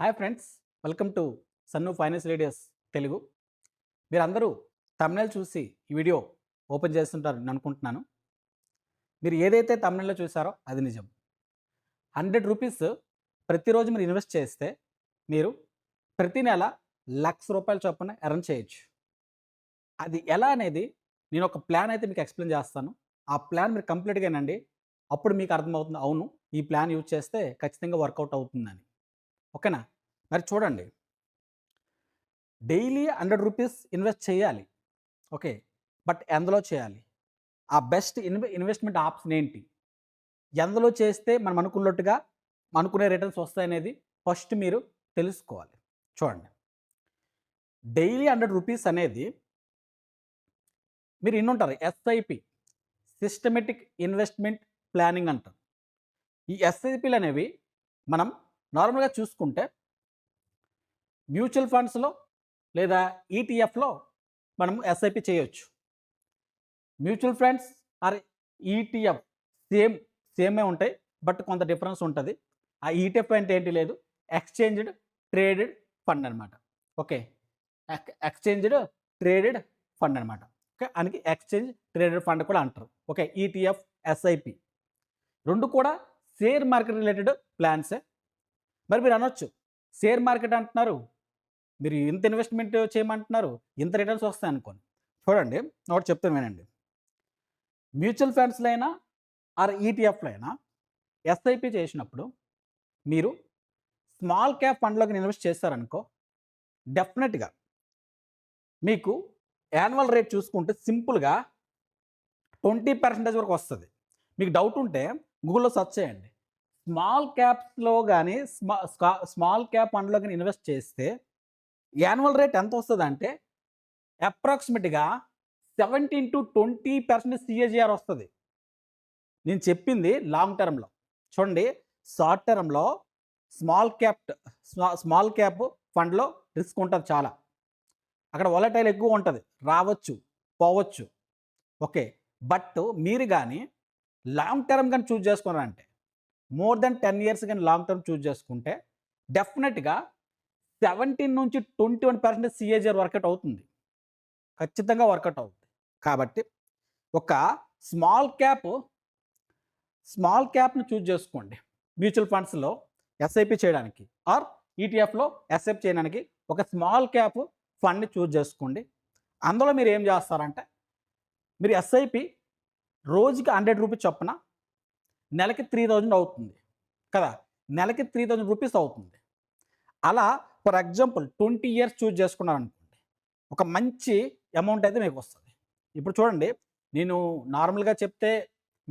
Hi friends! Welcome to Sannu finance leaders Telugu. మీరందరూ తమిళ చూసి ఈ వీడియో ఓపెన్ చేస్తుంటారని అనుకుంటున్నాను. మీరు ఏదైతే తమిళలో చూసారో అది నిజం. హండ్రెడ్ రూపీస్ ప్రతిరోజు మీరు ఇన్వెస్ట్ చేస్తే మీరు ప్రతి నెల లక్ష రూపాయల చొప్పున ఎర్న్ చేయొచ్చు. అది ఎలా అనేది నేను ఒక ప్లాన్ అయితే మీకు ఎక్స్ప్లెయిన్ చేస్తాను. ఆ ప్లాన్ మీరు కంప్లీట్గానండి అప్పుడు మీకు అర్థమవుతుంది అవును ఈ ప్లాన్ యూజ్ చేస్తే ఖచ్చితంగా వర్కౌట్ అవుతుందని. ఓకేనా? మరి చూడండి. డైలీ హండ్రెడ్ రూపీస్ ఇన్వెస్ట్ చేయాలి. ఓకే. బట్ ఎందులో చేయాలి? ఆ బెస్ట్ ఇన్వె ఇన్వెస్ట్మెంట్ ఆప్షన్ ఏంటి? ఎందులో చేస్తే మనం అనుకున్నట్టుగా అనుకునే రిటర్న్స్ వస్తాయనేది ఫస్ట్ మీరు తెలుసుకోవాలి. చూడండి. డైలీ హండ్రెడ్ రూపీస్ అనేది మీరు ఇన్నుంటారు. ఎస్ఐపి సిస్టమేటిక్ ఇన్వెస్ట్మెంట్ ప్లానింగ్ అంటారు. ఈ ఎస్ఐపిలు అనేవి మనం నార్మల్గా చూసుకుంటే మ్యూచువల్ ఫండ్స్లో లేదా ఈటీఎఫ్లో మనం ఎస్ఐపి చేయొచ్చు. Mutual funds or ETF same సేమే ఉంటాయి బట్ కొంత డిఫరెన్స్ ఉంటుంది. ఆ ఈటీఎఫ్ అంటే ఏంటి లేదు ఎక్స్చేంజ్డ్ ట్రేడెడ్ ఫండ్ అనమాట ఓకే? ఎక్స్చేంజ్డ్ ట్రేడెడ్ ఫండ్ అనమాట ఓకే? అందుకే ఎక్స్చేంజ్ ట్రేడెడ్ ఫండ్ కూడా అంటారు. ఓకే? ఈటీఎఫ్ ఎస్ఐపి రెండు కూడా షేర్ మార్కెట్ రిలేటెడ్ ప్లాన్సే. మరి మీరు అనొచ్చు. షేర్ మార్కెట్ అంటున్నారు మీరు ఇంత ఇన్వెస్ట్మెంట్ చేయమంటున్నారు ఇంత రిటర్న్స్ వస్తాయి అనుకోండి. చూడండి ఒకటి చెప్తాను వినండి. మ్యూచువల్ ఫండ్స్లో అయినా ఆర్ ఈటీఎఫ్లో అయినా ఎస్ఐపి చేసినప్పుడు మీరు స్మాల్ క్యాప్ ఫండ్లోకి ఇన్వెస్ట్ చేస్తారనుకో డెఫినెట్గా మీకు యాన్యువల్ రేట్ చూసుకుంటే సింపుల్గా ట్వంటీ పర్సెంటేజ్ వరకు వస్తుంది. మీకు డౌట్ ఉంటే గూగుల్లో సెర్చ్ చేయండి. స్మాల్ క్యాప్స్లో కానీ స్మా స్మాల్ క్యాప్ ఫండ్లో కానీ ఇన్వెస్ట్ చేస్తే యాన్యువల్ రేట్ ఎంత వస్తుంది అంటే అప్రాక్సిమేట్గా seventeen to twenty percent CAGR వస్తుంది. నేను చెప్పింది లాంగ్ టర్మ్లో. చూడండి షార్ట్ టర్మ్లో స్మాల్ క్యాప్ స్మాల్ క్యాప్ ఫండ్లో రిస్క్ ఉంటుంది చాలా. అక్కడ వాలటైల్ ఎక్కువ ఉంటుంది. రావచ్చు పోవచ్చు. ఓకే. బట్ మీరు కానీ లాంగ్ టర్మ్ కానీ చూజ్ చేసుకున్నారంటే మోర్ దెన్ టెన్ ఇయర్స్ కానీ లాంగ్ టర్మ్ చూజ్ చేసుకుంటే డెఫినెట్గా సెవెంటీన్ నుంచి twenty one percent CAGR work out అవుతుంది. ఖచ్చితంగా వర్కౌట్ అవుతుంది. కాబట్టి ఒక స్మాల్ క్యాప్ స్మాల్ క్యాప్ని చూజ్ చేసుకోండి. మ్యూచువల్ ఫండ్స్లో ఎస్ఐపి చేయడానికి ఆర్ ఈటీఎఫ్లో ఎస్ఐపి చేయడానికి ఒక స్మాల్ క్యాప్ ఫండ్ని చూజ్ చేసుకోండి. అందులో మీరు ఏం చేస్తారంటే మీరు ఎస్ఐపి రోజుకి హండ్రెడ్ రూపీస్ చొప్పున నెలకి త్రీ థౌజండ్ అవుతుంది. కదా? నెలకి త్రీ థౌజండ్ రూపీస్ అవుతుంది. అలా for example twenty years choose చేసుకున్నారనుకోండి ఒక మంచి అమౌంట్ అయితే మీకు వస్తుంది. ఇప్పుడు చూడండి నేను నార్మల్గా చెప్తే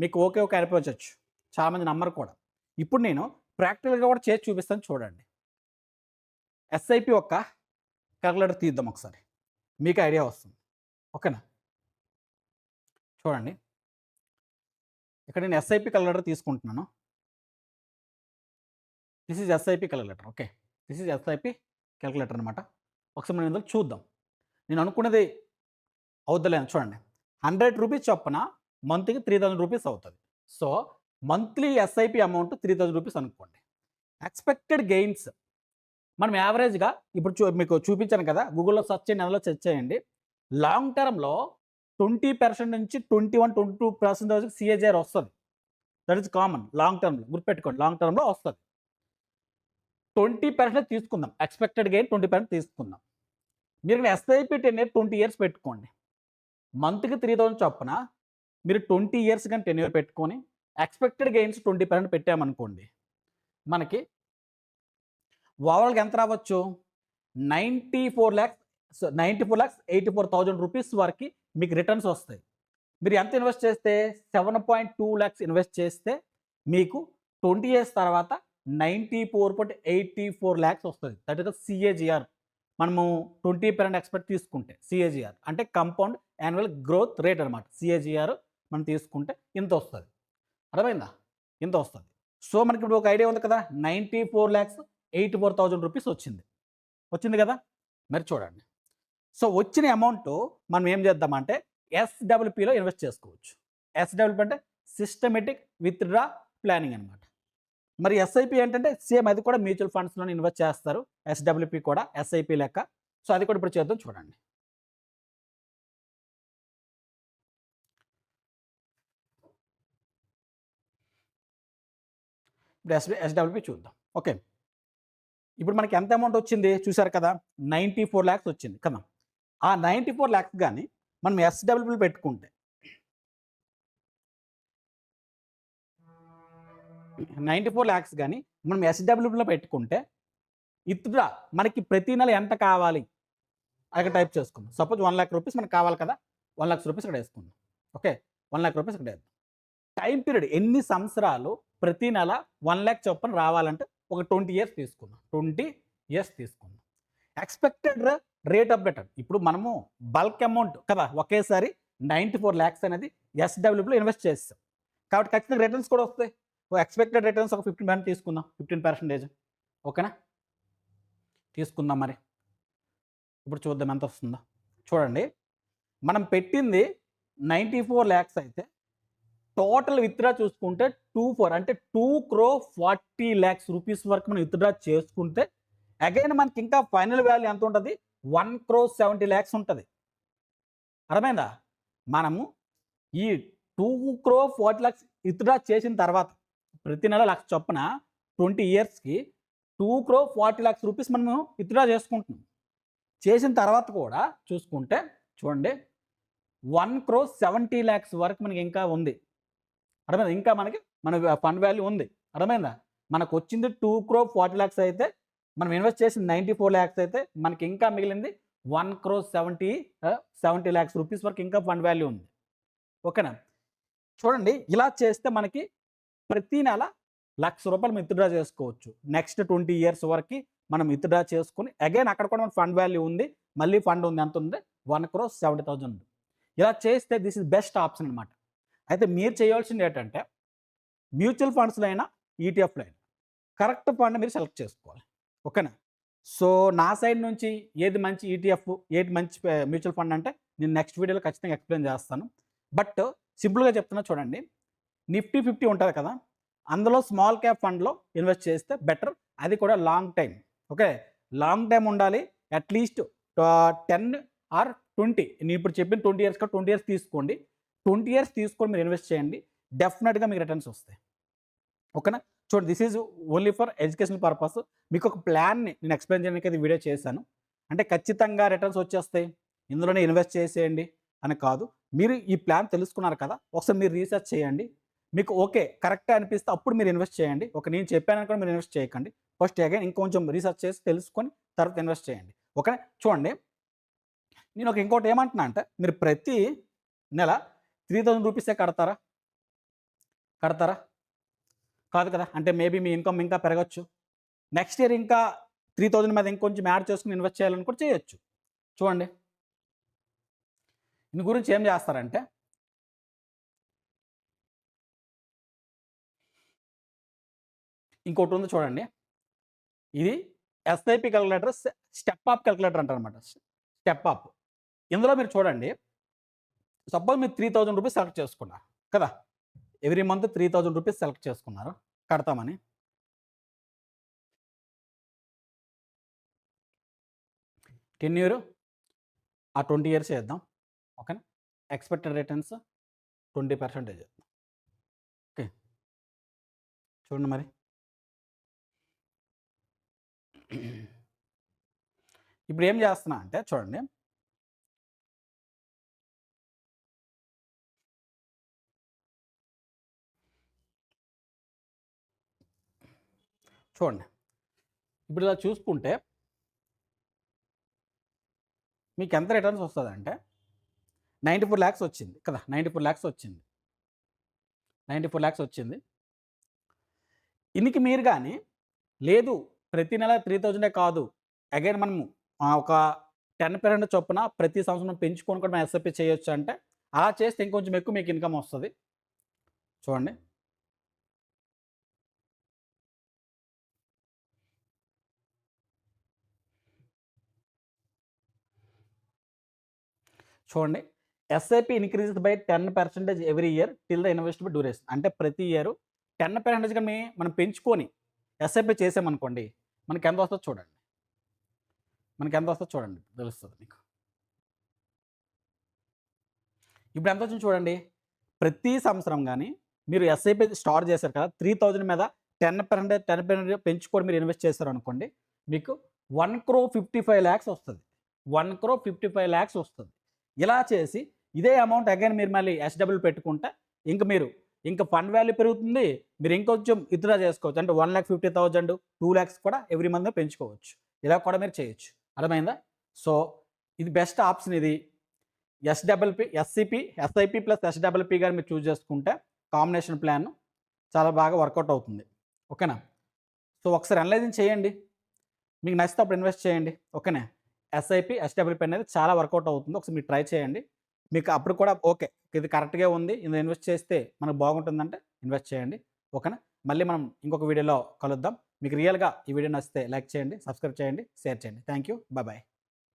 మీకు ఓకే ఓకే అనిపించవచ్చు చాలామంది నమ్మరు కూడా. ఇప్పుడు నేను ప్రాక్టికల్గా కూడా చేసి చూపిస్తాను చూడండి. ఎస్ఐపి ఒక క్యాల్కులేటర్ తీద్దాం ఒకసారి. మీకు ఐడియా వస్తుంది. ఓకేనా? చూడండి. ఇక్కడ నేను ఎస్ఐపి క్యాల్కులేటర్ తీసుకుంటున్నాను. This is SIP calculator okay. This is SIP calculator అనమాట ఒకసారి మనం ఇందులో చూద్దాం. నేను అనుకున్నది అవుద్దలేదు చూడండి. హండ్రెడ్ రూపీస్ చొప్పున మంత్కి త్రీ థౌజండ్ రూపీస్ అవుతుంది. So monthly SIP amount three thousand rupees అనుకోండి. ఎక్స్పెక్టెడ్ గెయిన్స్ మనం యావరేజ్గా ఇప్పుడు చూ మీకు చూపించాను కదా గూగుల్లో సెర్చ్ చేయండి నెలలో సెర్చ్ చేయండి. లాంగ్ టర్మ్లో ట్వంటీ పర్సెంట్ నుంచి twenty one twenty two percent CAGR వస్తుంది. That is common. లాంగ్ టర్మ్లో గుర్తుపెట్టుకోండి. లాంగ్ టర్మ్లో వస్తుంది. ట్వంటీ పర్సెంట్ తీసుకుందాం. ఎక్స్పెక్టెడ్ గెయిన్ ట్వంటీ పర్సెంట్ తీసుకుందాం. మీరు SIP ten year twenty years పెట్టుకోండి. మంత్కి త్రీ థౌసండ్ చొప్పున మీరు ట్వంటీ ఇయర్స్ కానీ టెన్ ఇయర్ పెట్టుకొని ఎక్స్పెక్టెడ్ గెయిన్స్ ట్వంటీ పర్సెంట్ పెట్టామనుకోండి మనకి ఓవరాల్గా ఎంత రావచ్చు? Ninety four lakhs ninety four lakhs eighty four thousand rupees వరకు మీకు రిటర్న్స్ వస్తాయి. మీరు ఎంత ఇన్వెస్ట్ చేస్తే? Seven point two lakhs invest చేస్తే మీకు ట్వంటీ ఇయర్స్ తర్వాత ninety four point eighty four lakhs వస్తుంది. దట్ ఇస్ సిఏజిఆర్ మనము ట్వంటీ పర్సెంట్ ఎక్స్పెక్ట్ తీసుకుంటే సిఏజిఆర్ అంటే కంపౌండ్ యాన్యువల్ గ్రోత్ రేట్ అనమాట సిఏజిఆర్ మనం తీసుకుంటే ఇంత వస్తుంది. అర్థమైందా? ఇంత వస్తుంది. సో మనకి ఇప్పుడు ఒక ఐడియా ఉంది కదా ninety four lakhs eighty four thousand rupees వచ్చింది. వచ్చింది కదా? మరి చూడండి. సో వచ్చిన అమౌంట్ మనం ఏం చేద్దామంటే ఎస్డబ్ల్యూపీలో ఇన్వెస్ట్ చేసుకోవచ్చు. ఎస్డబ్ల్యూపీ అంటే సిస్టమేటిక్ విత్డ్రా ప్లానింగ్ అనమాట మరి ఎస్ఐపి ఏంటంటే సేమ్ అది కూడా మ్యూచువల్ ఫండ్స్లో ఇన్వెస్ట్ చేస్తారు. ఎస్డబ్ల్యూపి కూడా ఎస్ఐపి లెక్క. సో అది కూడా ఇప్పుడు చేద్దాం చూడండి. ఇప్పుడు ఎస్ ఎస్డబ్ల్యూపి చూద్దాం. ఓకే. ఇప్పుడు మనకి ఎంత అమౌంట్ వచ్చింది? చూసారు కదా? నైంటీ ఫోర్ ల్యాక్స్ వచ్చింది. కదా? ఆ నైంటీ ఫోర్ ల్యాక్స్ కానీ మనం ఎస్డబ్ల్యూపి పెట్టుకుంటే నైంటీ ఫోర్ ల్యాక్స్ కానీ మనం ఎస్డబ్ల్యూలో పెట్టుకుంటే ఇత్రా మనకి ప్రతి నెల ఎంత కావాలి? అక్కడ టైప్ చేసుకుందాం. సపోజ్ వన్ ల్యాక్ రూపీస్ మనకు కావాలి కదా వన్ ల్యాక్స్ రూపీస్ ఇక్కడ వేసుకుందాం. ఓకే వన్ ల్యాక్ రూపీస్ ఇక్కడ వేద్దాం. టైం పీరియడ్ ఎన్ని సంవత్సరాలు ప్రతి నెల వన్ ల్యాక్ చొప్పున రావాలంటే ఒక ట్వంటీ ఇయర్స్ తీసుకుందాం. ట్వంటీ ఇయర్స్ తీసుకుందాం. ఎక్స్పెక్టెడ్ రేట్ ఆఫ్ రిటర్న్ ఇప్పుడు మనము బల్క్ అమౌంట్ కదా ఒకేసారి నైంటీ ఫోర్ ల్యాక్స్ అనేది ఎస్డబ్ల్యూలో ఇన్వెస్ట్ చేస్తాం. కాబట్టి ఖచ్చితంగా రిటర్న్స్ కూడా వస్తాయి. ఎక్స్పెక్టెడ్ రిటర్న్స్ ఒక ఫిఫ్టీన్ పర్సెంట్ తీసుకుందాం ఫిఫ్టీన్ పర్సెంటేజ్ ఓకేనా? తీసుకుందాం మరి. ఇప్పుడు చూద్దాం ఎంత వస్తుందో. చూడండి. మనం పెట్టింది నైంటీ ఫోర్ ల్యాక్స్ అయితే టోటల్ విత్డ్రా చూసుకుంటే టూ ఫోర్ అంటే two crore forty lakhs rupees వరకు మనం విత్డ్రా చేసుకుంటే అగైన్ మనకి ఇంకా ఫైనల్ వాల్యూ ఎంత ఉంటుంది? వన్ క్రో సెవెంటీ ల్యాక్స్ ఉంటుంది. అర్థమైందా? మనము ఈ two crore forty lakhs withdraw చేసిన తర్వాత ప్రతి నెల లక్ష చొప్పున ట్వంటీ ఇయర్స్కి two crore forty lakhs rupees మనము విత్డ్రా చేసుకుంటున్నాం. చేసిన తర్వాత కూడా చూసుకుంటే చూడండి వన్ క్రో సెవెంటీ ల్యాక్స్ వరకు మనకి ఇంకా ఉంది. అర్థమైందా? ఇంకా మనకి మన ఫండ్ వాల్యూ ఉంది. అర్థమైందా? మనకు వచ్చింది టూ క్రో ఫార్టీ ల్యాక్స్ అయితే మనం ఇన్వెస్ట్ చేసిన నైంటీ ఫోర్ ల్యాక్స్ అయితే మనకి ఇంకా మిగిలింది one crore seventy seventy lakhs rupees వరకు ఇంకా ఫండ్ వాల్యూ ఉంది. ఓకేనా? చూడండి ఇలా చేస్తే మనకి ప్రతి నెల లక్ష రూపాయలు విత్డ్రా చేసుకోవచ్చు. నెక్స్ట్ ట్వంటీ ఇయర్స్ వరకు మనం విత్డ్రా చేసుకుని అగైన్ అక్కడ కూడా మన ఫండ్ వాల్యూ ఉంది. మళ్ళీ ఫండ్ ఉంది ఎంత ఉంది? వన్ క్రోస్ సెవెంటీ థౌజండ్ ఇలా చేస్తే దిస్ ఇస్ బెస్ట్ ఆప్షన్ అనమాట అయితే మీరు చేయాల్సింది ఏంటంటే మ్యూచువల్ ఫండ్స్లో అయినా ఈటీఎఫ్లో అయినా కరెక్ట్ ఫండ్ మీరు సెలెక్ట్ చేసుకోవాలి. ఓకేనా? సో నా సైడ్ నుంచి ఏది మంచి ఈటీఎఫ్ ఏది మంచి మ్యూచువల్ ఫండ్ అంటే నేను నెక్స్ట్ వీడియోలో ఖచ్చితంగా ఎక్స్ప్లెయిన్ చేస్తాను. బట్ సింపుల్గా చెప్తున్నా చూడండి నిఫ్టీ ఫిఫ్టీ ఉంటుంది కదా అందులో స్మాల్ క్యాప్ ఫండ్లో ఇన్వెస్ట్ చేస్తే బెటర్. అది కూడా long time okay? Long time ఉండాలి at least ten or twenty. నేను ఇప్పుడు చెప్పిన ట్వంటీ ఇయర్స్ కూడా ట్వంటీ ఇయర్స్ తీసుకోండి. ట్వంటీ ఇయర్స్ తీసుకొని మీరు ఇన్వెస్ట్ చేయండి డెఫినెట్గా మీకు రిటర్న్స్ వస్తాయి. ఓకేనా? చూడండి this is only for educational purpose. మీకు ఒక ప్లాన్ని నేను ఎక్స్ప్లెయిన్ చేయడానికి అది వీడియో చేశాను. అంటే ఖచ్చితంగా రిటర్న్స్ వచ్చేస్తాయి. ఇందులోనే ఇన్వెస్ట్ చేసేయండి అని కాదు. మీరు ఈ ప్లాన్ తెలుసుకున్నారు కదా ఒకసారి మీరు రీసెర్చ్ చేయండి. మీకు ఓకే కరెక్ట్ అనిపిస్తే అప్పుడు మీరు ఇన్వెస్ట్ చేయండి. ఒక నేను చెప్పాను కూడా మీరు ఇన్వెస్ట్ చేయకండి. ఫస్ట్ అగైన్ ఇంకొంచెం రీసెర్చ్ చేసి తెలుసుకొని తర్వాత ఇన్వెస్ట్ చేయండి. ఓకే చూడండి. నేను ఒక ఇంకోటి ఏమంటున్నా అంటే మీరు ప్రతి నెల త్రీ థౌజండ్ రూపీసే కడతారా? కడతారా? కాదు కదా? అంటే మేబీ మీ ఇన్కమ్ ఇంకా పెరగచ్చు. నెక్స్ట్ ఇయర్ ఇంకా త్రీ థౌజండ్ మీద ఇంకొంచెం యాడ్ చేసుకుని ఇన్వెస్ట్ చేయాలని కూడా చేయొచ్చు. చూడండి. దీని గురించి ఏం చేస్తారంటే ఇంకోటి ఉంది చూడండి. ఇది SIP calculator step up calculator అంటారు అనమాట స్టెప్ అప్ ఇందులో మీరు చూడండి. సపోజ్ మీరు త్రీ థౌజండ్ రూపీస్ సెలెక్ట్ చేసుకున్నారు కదా? Every month three thousand rupees select చేసుకున్నారు కడతామని. టెన్ ఇయర్ ఆ ట్వంటీ ఇయర్స్ చేద్దాం. ఓకేనా expected returns twenty percentage okay చూడండి మరి. ఇప్పుడు ఏం చేస్తున్నా అంటే చూడండి. చూడండి. ఇప్పుడు ఇలా చూసుకుంటే మీకు ఎంత రిటర్న్స్ వస్తుంది అంటే నైంటీ ఫోర్ ల్యాక్స్ వచ్చింది కదా. నైంటీ ఫోర్ ల్యాక్స్ వచ్చింది. నైంటీ ఫోర్ ల్యాక్స్ వచ్చింది. ఇనికి మీరు కానీ లేదు ప్రతి నెల త్రీ థౌజండే కాదు. అగైన్ మనము ఒక టెన్ పర్సెంట్ చొప్పున ప్రతి సంవత్సరం పెంచుకొని కూడా మనం ఎస్ఐపి చేయొచ్చు అంటే అలా చేస్తే ఇంకొంచెం ఎక్కువ మీకు ఇన్కమ్ వస్తుంది. చూడండి. చూడండి. SIP increase by ten percentage every year till the investment duration అంటే ప్రతి ఇయర్ టెన్ పర్సెంటేజ్ కానీ మనం పెంచుకొని ఎస్ఐపి చేసామనుకోండి మనకి ఎంత వస్తుందో చూడండి. మనకి ఎంత వస్తుందో చూడండి తెలుస్తుంది మీకు ఇప్పుడు ఎంత వచ్చింది చూడండి ప్రతి సంవత్సరం కానీ మీరు ఎస్ఐపి స్టార్ట్ చేశారు కదా త్రీ థౌజండ్ మీద టెన్ పర్సెంటేజ్ టెన్ పర్సెంటేజ్ పెంచుకొని మీరు ఇన్వెస్ట్ చేశారు అనుకోండి మీకు one crore fifty five lakhs వస్తుంది. One crore fifty five lakhs వస్తుంది. ఇలా చేసి ఇదే అమౌంట్ అగైన్ మీరు మళ్ళీ ఎస్డబ్ల్యూ పెట్టుకుంటే ఇంక మీరు ఇంకా ఫండ్ వాల్యూ పెరుగుతుంది మీరు ఇంకొంచెం విత్డ్రా చేసుకోవచ్చు. అంటే one lakh fifty thousand two lakhs కూడా ఎవ్రీ మంత్ పెంచుకోవచ్చు. ఇలా కూడా మీరు చేయొచ్చు. అర్థమైందా? సో ఇది బెస్ట్ ఆప్షన్ ఇది. SWP SCP SIP plus SWP గారు మీరు చూస్ చేసుకుంటే కాంబినేషన్ ప్లాన్ చాలా బాగా వర్కౌట్ అవుతుంది. ఓకేనా సో ఒకసారి అనలైజింగ్ చేయండి. మీకు నచ్చితే అప్పుడు ఇన్వెస్ట్ చేయండి ఓకేనా ఎస్ఐపి ఎస్డబ్ల్యూపీ అనేది చాలా వర్కౌట్ అవుతుంది. ఒకసారి మీరు ట్రై చేయండి. మీకు అప్పుడు కూడా ఓకే ఇది కరెక్ట్గా ఉంది. ఇందులో ఇన్వెస్ట్ చేస్తే మనకు బాగుంటుందంటే ఇన్వెస్ట్ చేయండి. ఓకేనా మళ్ళీ మనం ఇంకొక వీడియోలో కలుద్దాం. మీకు రియల్గా ఈ వీడియో నచ్చితే లైక్ చేయండి సబ్స్క్రైబ్ చేయండి షేర్ చేయండి. Thank you bye